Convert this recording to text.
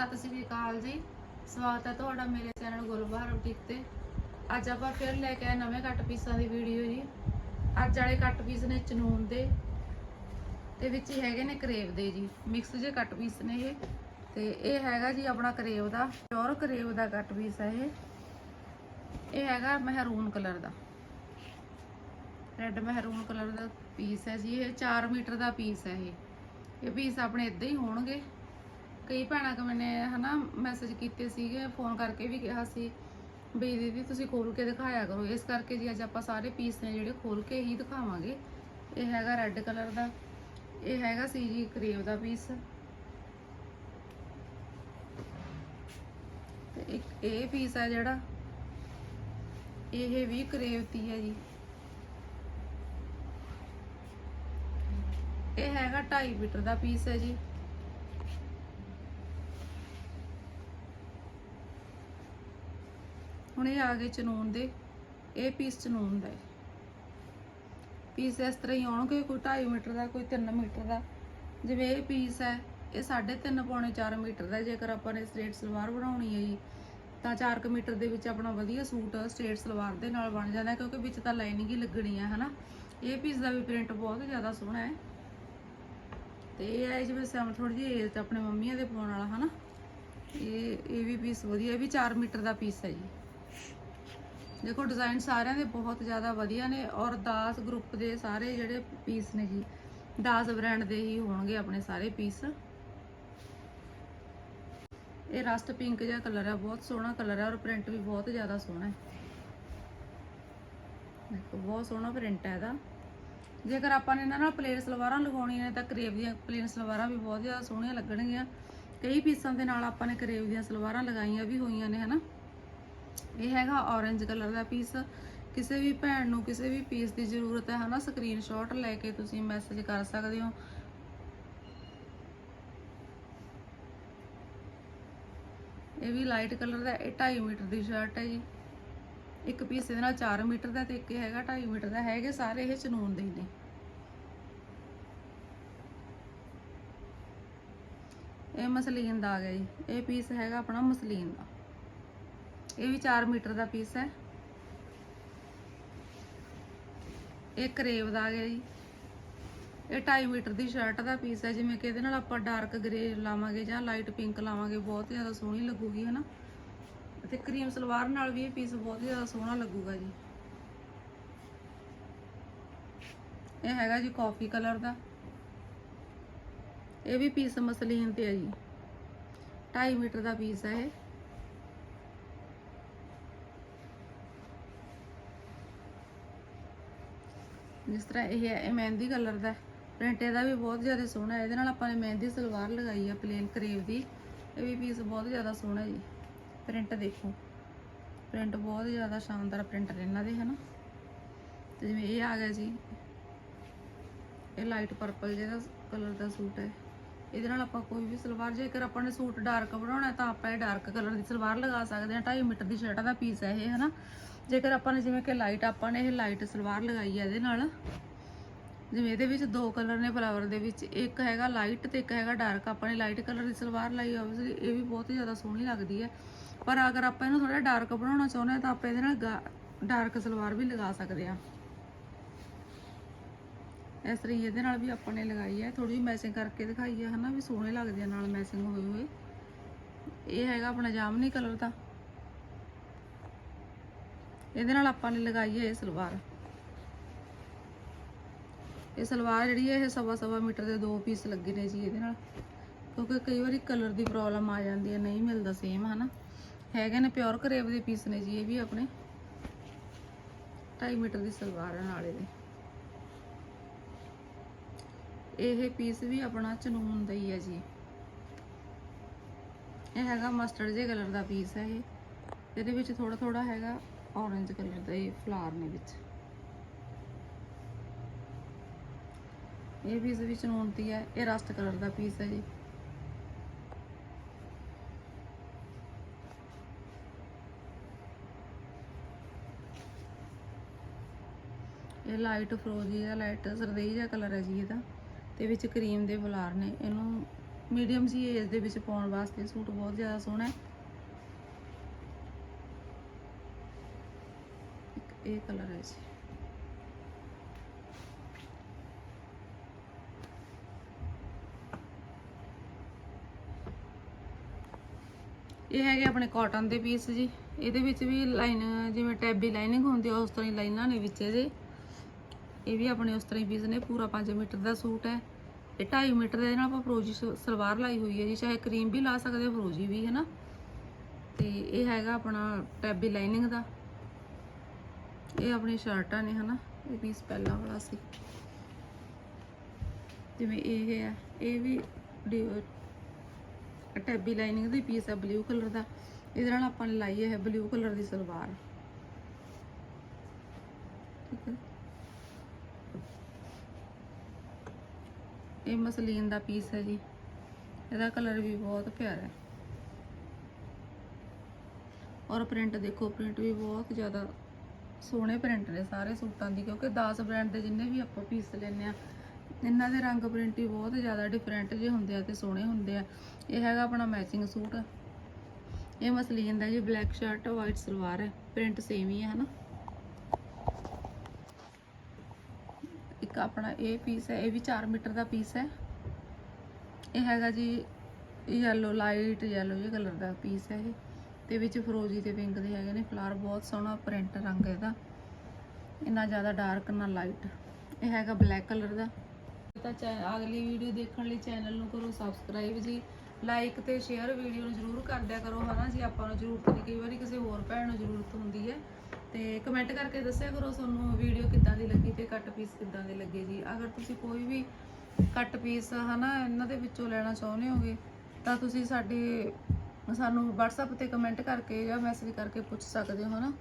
ਸਤਿ ਸ੍ਰੀ ਅਕਾਲ ਜੀ। ਸਵਾਗਤ ਹੈ ਤੁਹਾਡਾ ਮੇਰੇ ਚੈਨਲ ਗੁਲਬਾਰ ਬੁਟੀਕ ਤੇ। ਅੱਜ ਆਪਾਂ ਫਿਰ ਲੈ ਕੇ ਆਏ ਨਵੇਂ ਕੱਟ ਪੀਸਾਂ ਦੀ ਵੀਡੀਓ ਜੀ। ਅੱਜ ਵਾਲੇ ਕੱਟ ਪੀਸ ਨੇ ਚਨੂਨ ਦੇ ਤੇ ਵਿੱਚ ਹੈਗੇ ਨੇ ਕਰੇਵ ਦੇ ਜੀ। ਮਿਕਸ ਜੇ ਕੱਟ ਪੀਸ ਨੇ ਇਹ। ਤੇ ਇਹ ਹੈਗਾ ਜੀ ਆਪਣਾ ਕਰੇਵ ਦਾ ਪਿਓਰ ਕਰੇਵ ਦਾ ਕੱਟ ਪੀਸ ਹੈ ਇਹ। ਇਹ ਹੈਗਾ ਮਹਿਰੂਨ ਕਲਰ ਦਾ। ਰੈੱਡ ਮਹਿਰੂਨ ਕਲਰ ਦਾ ਪੀਸ ਹੈ ਜੀ। ਇਹ 4 ਮੀਟਰ ਦਾ ਪੀਸ ਹੈ ਇਹ। ਇਹ ਪੀਸ ਆਪਣੇ ਇਦਾਂ ਹੀ ਹੋਣਗੇ। ਕਈ ਭੈਣਾਂ ਕਿ ਮੈਨੇ ਹਨਾ ਮੈਸੇਜ ਕੀਤੇ ਸੀਗੇ ਫੋਨ ਕਰਕੇ ਵੀ ਕਿਹਾ ਸੀ ਵੀ ਦੀਦੀ ਤੁਸੀਂ ਖੋਲ ਕੇ ਦਿਖਾਇਆ ਕਰੋ। ਇਸ ਕਰਕੇ ਜੀ ਅੱਜ ਆਪਾਂ ਸਾਰੇ ਪੀਸ ਨੇ ਜਿਹੜੇ ਖੋਲ ਕੇ ਹੀ ਦਿਖਾਵਾਂਗੇ। ਇਹ ਹੈਗਾ ਰੈੱਡ ਕਲਰ ਦਾ, ਇਹ ਹੈਗਾ ਸੀ ਜੀ ਕਰੇਵ ਦਾ ਪੀਸ ਤੇ ਇੱਕ ਇਹ ਪੀਸ ਹੈ ਜਿਹੜਾ, ਇਹ ਵੀ ਕਰੇਵਤੀ ਹੈ ਜੀ। ਇਹ ਹੈਗਾ 2.5 ਮੀਟਰ ਦਾ ਪੀਸ ਹੈ ਜੀ। ਹੁਣ ਇਹ ਆ ਗਏ ਚਨੂਨ ਦੇ। ਇਹ ਪੀਸ ਚਨੂਨ ਦਾ ਹੈ। ਪੀਸ ਇਸ ਤਰ੍ਹਾਂ ਹੀ ਆਉਣਗੇ, ਕੋਈ 2.5 ਮੀਟਰ ਦਾ, ਕੋਈ 3 ਮੀਟਰ ਦਾ। ਜਿਵੇਂ ਇਹ ਪੀਸ ਹੈ, ਇਹ 3.5 ਪੌਣੇ 4 ਮੀਟਰ ਦਾ ਜੇਕਰ ਆਪਾਂ ਨੇ ਸਟ੍ਰੇਟ ਸਲਵਾਰ ਬਣਾਉਣੀ ਹੈ ਜੀ, ਤਾਂ 4 ਮੀਟਰ ਦੇ ਵਿੱਚ ਆਪਣਾ ਵਧੀਆ ਸੂਟ ਸਟ੍ਰੇਟ ਸਲਵਾਰ ਦੇ ਨਾਲ ਬਣ ਜਾਂਦਾ ਕਿਉਂਕਿ ਵਿੱਚ ਤਾਂ ਲਾਈਨਿੰਗ ਹੀ ਲੱਗਣੀ ਹੈ, ਹਨਾ। ਇਹ ਪੀਸ ਦਾ ਵੀ ਪ੍ਰਿੰਟ ਬਹੁਤ ਜ਼ਿਆਦਾ ਸੋਹਣਾ ਹੈ। ਤੇ ਇਹ ਹੈ ਜਿਵੇਂ ਸਮ ਥੋੜੀ ਜਿਹੀ ਏਜ ਆਪਣੇ ਮੰਮੀਆਂ ਦੇ ਪਾਉਣ ਵਾਲਾ, ਹਨਾ। ਇਹ ਇਹ ਵੀ ਪੀਸ ਵਧੀਆ, ਇਹ ਵੀ 4 ਮੀਟਰ ਦਾ ਪੀਸ ਹੈ ਜੀ। ਦੇਖੋ ਡਿਜ਼ਾਈਨ ਸਾਰਿਆਂ ਦੇ ਬਹੁਤ ਜ਼ਿਆਦਾ ਵਧੀਆ ਨੇ ਔਰ ਦਾਸ ਗਰੁੱਪ ਦੇ ਸਾਰੇ ਜਿਹੜੇ ਪੀਸ ਨੇ ਜੀ, ਦਾਸ ਬ੍ਰਾਂਡ ਦੇ ਹੀ ਹੋਣਗੇ ਆਪਣੇ ਸਾਰੇ ਪੀਸ ਇਹ ਰਸਟ ਪਿੰਕ ਜਿਹਾ ਕਲਰ ਹੈ ਬਹੁਤ ਸੋਹਣਾ ਕਲਰ ਹੈ ਔਰ ਪ੍ਰਿੰਟ ਵੀ ਬਹੁਤ ਜ਼ਿਆਦਾ ਸੋਹਣਾ ਹੈ। ਦੇਖੋ, ਬਹੁਤ ਸੋਹਣਾ ਪ੍ਰਿੰਟ ਹੈ ਇਹਦਾ। ਜੇਕਰ ਆਪਾਂ ਨੇ ਇਹਨਾਂ ਨਾਲ ਪਲੇਨ ਸਲਵਾਰਾਂ ਲਗਾਉਣੀਆਂ ਨੇ ਤਾਂ ਕਰੇਵ ਦੀਆਂ ਪਲੇਨ ਸਲਵਾਰਾਂ ਵੀ ਬਹੁਤ ਜ਼ਿਆਦਾ ਸੋਹਣੀਆਂ ਲੱਗਣਗੀਆਂ। ਕਈ ਪੀਸਾਂ ਦੇ ਨਾਲ ਆਪਾਂ ਨੇ ਕਰੇਵ ਦੀਆਂ ਸਲਵਾਰਾਂ ਲਗਾਈਆਂ ਵੀ ਹੋਈਆਂ ਨੇ, ਹਨਾ? ਇਹ ਹੈਗਾ ਔਰੇਂਜ ਕਲਰ ਦਾ ਪੀਸ ਕਿਸੇ ਵੀ ਭੈਣ ਨੂੰ ਕਿਸੇ ਵੀ ਪੀਸ ਦੀ ਜ਼ਰੂਰਤ ਹੈ, ਹਨਾ? ਸਕਰੀਨਸ਼ਾਟ ਲੈ ਕੇ ਤੁਸੀਂ ਮੈਸੇਜ ਕਰ ਸਕਦੇ ਹੋ। ਇਹ ਵੀ ਲਾਈਟ ਕਲਰ ਦਾ, ਇਹ 2.5 ਮੀਟਰ ਦੀ ਸ਼ਰਟ ਹੈ ਜੀ। ਇੱਕ ਪੀਸ ਇਹਦੇ ਨਾਲ 4 ਮੀਟਰ ਦਾ ਤੇ ਇੱਕ ਹੈਗਾ 2.5 ਮੀਟਰ ਦਾ। ਹੈਗੇ ਸਾਰੇ ਇਹ ਚਨੂਨ ਦੇ ਨੇ। ਇਹ ਮਸਲੀਨ ਦਾ ਆ ਗਿਆ ਜੀ। ਇਹ ਪੀਸ ਹੈਗਾ ਆਪਣਾ ਮਸਲੀਨ ਦਾ। ਇਹ ਵੀ 4 ਮੀਟਰ ਦਾ ਪੀਸ ਹੈ। ਇਹ ਕਰੇਵ ਦਾ ਆ ਗਿਆ ਜੀ। ਇਹ 2.5 ਮੀਟਰ ਦੀ ਸ਼ਰਟ ਦਾ ਪੀਸ ਹੈ, ਜਿਵੇਂ ਕਿ ਇਹਦੇ ਨਾਲ ਆਪਾਂ ਡਾਰਕ ਗ੍ਰੇ ਲਾਵਾਂਗੇ ਜਾਂ ਲਾਈਟ ਪਿੰਕ ਲਾਵਾਂਗੇ, ਬਹੁਤ ਜ਼ਿਆਦਾ ਸੋਹਣੀ ਲੱਗੂਗੀ, ਹਨਾ? ਤੇ ਕਰੀਮ ਸਲਵਾਰ ਨਾਲ ਵੀ ਇਹ ਪੀਸ ਬਹੁਤ ਜ਼ਿਆਦਾ ਸੋਹਣਾ ਲੱਗੂਗਾ ਜੀ। ਇਹ ਹੈਗਾ ਜੀ ਕਾਫੀ ਕਲਰ ਦਾ। ਇਹ ਵੀ ਪੀਸ ਮਸਲੀਨ ਤੇ ਹੈ ਜੀ। 2.5 ਮੀਟਰ ਦਾ ਪੀਸ ਹੈ ਇਹ। ਜਿਸ ਤਰ੍ਹਾਂ ਇਹ ਹੈ, ਇਹ ਮਹਿੰਦੀ ਕਲਰ ਦਾ ਪ੍ਰਿੰਟ ਇਹਦਾ ਵੀ ਬਹੁਤ ਜ਼ਿਆਦਾ ਸੋਹਣਾ ਹੈ। ਇਹਦੇ ਨਾਲ ਆਪਾਂ ਨੇ ਮਹਿੰਦੀ ਸਲਵਾਰ ਲਗਾਈ ਆ ਪਲੇਨ ਕਰੇਵ ਦੀ। ਇਹ ਵੀ ਪੀਸ ਬਹੁਤ ਜ਼ਿਆਦਾ ਸੋਹਣਾ ਜੀ। ਪ੍ਰਿੰਟ ਦੇਖੋ। ਪ੍ਰਿੰਟ ਬਹੁਤ ਜ਼ਿਆਦਾ ਸ਼ਾਨਦਾਰ ਪ੍ਰਿੰਟ ਨੇ ਇਹਨਾਂ ਦੇ, ਹਨਾ? ਤੇ ਜਿਵੇਂ ਇਹ ਆ ਗਿਆ ਜੀ। ਇਹ ਲਾਈਟ ਪਰਪਲ ਜਿਹੜਾ ਕਲਰ ਦਾ ਸੂਟ ਹੈ। ਇਹਦੇ ਨਾਲ ਆਪਾਂ ਕੋਈ ਵੀ ਸਲਵਾਰ, ਜੇਕਰ ਆਪਾਂ ਨੇ ਸੂਟ ਡਾਰਕ ਬਣਾਉਣਾ ਤਾਂ ਆਪਾਂ ਇਹ ਡਾਰਕ ਕਲਰ ਦੀ ਸਲਵਾਰ ਲਗਾ ਸਕਦੇ ਹਾਂ 2.5 ਮੀਟਰ ਦੀ ਸ਼ਰਟ ਦਾ ਪੀਸ ਹੈ ਇਹ, ਹਨਾ? ਜੇਕਰ ਆਪਾਂ ਨੇ ਜਿਵੇਂ ਕਿ ਲਾਈਟ ਆਪਾਂ ਨੇ ਇਹ ਲਾਈਟ ਸਲਵਾਰ ਲਗਾਈ ਹੈ ਇਹਦੇ ਨਾਲ, ਜਿਵੇਂ ਇਹਦੇ ਵਿੱਚ ਦੋ ਕਲਰ ਨੇ ਫਲਾਵਰ ਦੇ ਵਿੱਚ, ਇੱਕ ਹੈਗਾ ਲਾਈਟ ਤੇ ਇੱਕ ਹੈਗਾ ਡਾਰਕ ਆਪਾਂ ਨੇ ਲਾਈਟ ਕਲਰ ਦੀ ਸਲਵਾਰ ਲਾਈ ਆਬਵੀਅਸਲੀ ਇਹ ਵੀ ਬਹੁਤ ਹੀ ਜ਼ਿਆਦਾ ਸੋਹਣੀ ਲੱਗਦੀ ਹੈ। ਪਰ ਅਗਰ ਆਪਾਂ ਇਹਨੂੰ ਥੋੜਾ ਡਾਰਕ ਬਣਾਉਣਾ ਚਾਹੁੰਦੇ ਹਾਂ ਤਾਂ ਆਪਾਂ ਇਹਦੇ ਨਾਲ ਡਾਰਕ ਸਲਵਾਰ ਵੀ ਲਗਾ ਸਕਦੇ ਹਾਂ। ਇਸ ਤਰ੍ਹਾਂ ਹੀ ਇਹਦੇ ਨਾਲ ਵੀ ਆਪਾਂ ਨੇ ਲਗਾਈ ਹੈ। ਥੋੜੀ ਜਿਹੀ ਮੈਚਿੰਗ ਕਰਕੇ ਦਿਖਾਈ ਹੈ ਹਨਾ ਵੀ ਸੋਹਣੇ ਲੱਗਦੇ ਆ ਨਾਲ ਮੈਚਿੰਗ ਹੋਏ ਹੋਏ। ਇਹ ਹੈਗਾ ਆਪਣਾ ਜਾਮਨੀ ਕਲਰ ਦਾ। ਇਹਦੇ ਨਾਲ ਆਪਾਂ ਨੇ ਲਗਾਈ ਹੈ ਇਹ ਸਲਵਾਰ। ਇਹ ਸਲਵਾਰ ਜਿਹੜੀ ਹੈ, ਇਹ ਸਵਾ ਸਵਾ ਮੀਟਰ ਦੇ ਦੋ ਪੀਸ ਲੱਗੇ ਨੇ ਜੀ ਇਹਦੇ ਨਾਲ। ਕਿਉਂਕਿ ਕਈ ਵਾਰੀ ਕਲਰ ਦੀ ਪ੍ਰੋਬਲਮ ਆ ਜਾਂਦੀ ਹੈ, ਨਹੀਂ ਮਿਲਦਾ ਸੇਮ ਹਨਾ। ਹੈਗੇ ਨੇ ਪਿਓਰ ਕਰੇਵ ਦੇ ਪੀਸ ਨੇ ਜੀ, ਇਹ ਵੀ ਆਪਣੇ। 2.5 ਮੀਟਰ ਦੀ ਸਲਵਾਰ ਹੈ ਨਾਲ ਇਹਦੇ। ਇਹ ਪੀਸ ਵੀ ਆਪਣਾ ਚਨੂਨ ਦਾ ਹੀ ਹੈ ਜੀ। ਇਹ ਹੈਗਾ ਮਸਟਰਡ ਜੇ ਕਲਰ ਦਾ ਪੀਸ ਹੈ ਇਹ। ਇਹਦੇ ਵਿੱਚ ਥੋੜਾ ਥੋੜਾ ਹੈਗਾ ਔਰੇਂਜ ਕਲਰ ਦਾ ਇਹ ਫਲਾਰ ਨੇ ਵਿੱਚ। ਇਹ ਪੀਸ ਵੀ ਚਨੂਨ ਦੀ ਹੈ, ਇਹ ਰਸਟ ਕਲਰ ਦਾ ਪੀਸ ਹੈ ਜੀ। ਇਹ ਲਾਈਟ ਫਰੋਜ਼ੀ ਜਾਂ ਲਾਈਟ ਸਰਦਈ ਜਿਹਾ ਕਲਰ ਹੈ ਜੀ ਇਹਦਾ। ਤੇ ਵਿੱਚ ਕਰੀਮ ਦੇ ਬੁਲਾਰ ਨੇ। ਇਹਨੂੰ ਮੀਡੀਅਮ ਜੀ ਏਜ ਦੇ ਵਿੱਚ ਪਾਉਣ ਵਾਸਤੇ ਸੂਟ ਬਹੁਤ ਜ਼ਿਆਦਾ ਸੋਹਣਾ ਹੈ। ਇਹ ਕਲਰ ਹੈ ਜੀ। ਇਹ ਹੈਗੇ ਆਪਣੇ ਕਾਟਨ ਦੇ ਪੀਸ ਜੀ। ਇਹਦੇ ਵਿੱਚ ਵੀ ਲਾਈਨ ਜਿਵੇਂ ਟੈਬੀ ਲਾਈਨਿੰਗ ਹੁੰਦੀ ਆ, ਉਸ ਤਰ੍ਹਾਂ ਹੀ ਲਾਈਨਾਂ ਨੇ ਵਿੱਚ ਇਹਦੇ। ਇਹ ਵੀ ਆਪਣੇ ਉਸ ਤਰ੍ਹਾਂ ਹੀ ਪੀਸ ਨੇ, ਪੂਰਾ 5 ਮੀਟਰ ਦਾ ਸੂਟ ਹੈ ਇਹ 2.5 ਮੀਟਰ ਦੇ ਨਾਲ ਆਪਾਂ ਫਰੋਜੀ ਸ- ਸਲਵਾਰ ਲਾਈ ਹੋਈ ਹੈ ਜੀ, ਚਾਹੇ ਕਰੀਮ ਵੀ ਲਾ ਸਕਦੇ ਹੋ, ਫਰੋਜੀ ਵੀ ਹੈ ਨਾ ਤੇ ਇਹ ਹੈਗਾ ਆਪਣਾ ਟੈਬੀ ਲਾਈਨਿੰਗ ਦਾ। ਇਹ ਆਪਣੀ ਸ਼ਰਟਾਂ ਨੇ, ਹਨਾ? ਇਹ ਪੀਸ ਪਹਿਲਾਂ ਵਾਲਾ ਸੀ। ਜਿਵੇਂ ਇਹ ਹੈ, ਇਹ ਵੀ ਟੈਬੀ ਲਾਈਨਿੰਗ ਦੀ ਪੀਸ ਹੈ ਬਲੂ ਕਲਰ ਦਾ। ਇਹਦੇ ਨਾਲ ਆਪਾਂ ਨੇ ਲਾਈ ਹੈ ਬਲੂ ਕਲਰ ਦੀ ਸਲਵਾਰ। ਠੀਕ ਹੈ? ਇਹ ਮਸਲੀਨ ਦਾ ਪੀਸ ਹੈ ਜੀ। ਇਹਦਾ ਕਲਰ ਵੀ ਬਹੁਤ ਪਿਆਰਾ ਹੈ। ਔਰ ਪ੍ਰਿੰਟ ਦੇਖੋ ਪ੍ਰਿੰਟ ਵੀ ਬਹੁਤ ਜ਼ਿਆਦਾ ਸੋਹਣੇ ਪ੍ਰਿੰਟ ਨੇ ਸਾਰੇ ਸੂਟਾਂ ਦੀ, ਕਿਉਂਕਿ 10 ਬ੍ਰਾਂਡ ਦੇ ਜਿੰਨੇ ਵੀ ਆਪਾਂ ਪੀਸ ਲੈਨੇ ਆ ਇਹਨਾਂ ਦੇ ਰੰਗ ਪ੍ਰਿੰਟ ਵੀ ਬਹੁਤ ਜ਼ਿਆਦਾ ਡਿਫਰੈਂਟ ਜਿਹੇ ਹੁੰਦੇ ਆ ਤੇ ਸੋਹਣੇ ਹੁੰਦੇ ਆ। ਇਹ ਹੈਗਾ ਆਪਣਾ ਮੈਚਿੰਗ ਸੂਟ। ਇਹ ਮਸਲੀਨ ਦਾ ਜੀ ਬਲੈਕ ਸ਼ਰਟ ਵਾਈਟ ਸਲਵਾਰ ਹੈ। ਪ੍ਰਿੰਟ ਸੇਮ ਹੀ ਹੈ, ਹਨਾ? ਇੱਕ ਆਪਣਾ ਇਹ ਪੀਸ ਹੈ, ਇਹ ਵੀ 4 ਮੀਟਰ ਦਾ ਪੀਸ ਹੈ। ਇਹ ਹੈਗਾ ਜੀ ਯੈਲੋ ਲਾਈਟ ਯੈਲੋ ਜਿਹੇ ਕਲਰ ਦਾ ਪੀਸ ਹੈ ਇਹ। ਤੇ ਵਿੱਚ ਫਰੋਜੀ ਤੇ ਪਿੰਕ ਦੇ ਹੈਗੇ ਨੇ ਫਲਾਰ ਬਹੁਤ ਸੋਹਣਾ ਪ੍ਰਿੰਟ ਰੰਗ ਇਹਦਾ। ਇੰਨਾ ਜ਼ਿਆਦਾ ਡਾਰਕ ਨਾ ਲਾਈਟ ਇਹ ਹੈਗਾ ਬਲੈਕ ਕਲਰ ਦਾ। ਤਾਂ ਚੈ- ਅਗਲੀ ਵੀਡੀਓ ਦੇਖਣ ਲਈ ਚੈਨਲ ਨੂੰ ਕਰੋ ਸਬਸਕ੍ਰਾਈਬ ਜੀ। ਲਾਈਕ ਤੇ ਸ਼ੇਅਰ ਵੀਡੀਓ ਨੂੰ ਜ਼ਰੂਰ ਕਰ ਦਿਆ ਕਰੋ, ਹਨਾ ਜੀ? ਆਪਾਂ ਨੂੰ ਜ਼ਰੂਰਤ ਨਹੀਂ ਕਈ ਵਾਰੀ ਕਿਸੇ ਹੋਰ ਭੈਣ ਨੂੰ ਜ਼ਰੂਰਤ ਹੁੰਦੀ ਹੈ। ਤੇ ਕਮੈਂਟ ਕਰਕੇ ਦੱਸਿਆ ਕਰੋ ਤੁਹਾਨੂੰ ਵੀਡੀਓ ਕਿੱਦਾਂ ਦੀ ਲੱਗੀ ਤੇ ਕੱਟ ਪੀਸ ਕਿੱਦਾਂ ਦੇ ਲੱਗੇ ਜੀ। ਅਗਰ ਤੁਸੀਂ ਕੋਈ ਵੀ ਕੱਟ ਪੀਸ ਹਨਾ, ਇਹਨਾਂ ਦੇ ਵਿੱਚੋਂ ਲੈਣਾ ਚਾਹੁੰਦੇ ਹੋਗੇ, ਤਾਂ ਤੁਸੀਂ ਸਾਡੇ, ਸਾਨੂੰ WhatsApp ਤੇ ਕਮੈਂਟ ਕਰਕੇ ਜਾਂ ਮੈਸੇਜ ਕਰਕੇ ਪੁੱਛ ਸਕਦੇ ਹੋ, ਹਨਾ।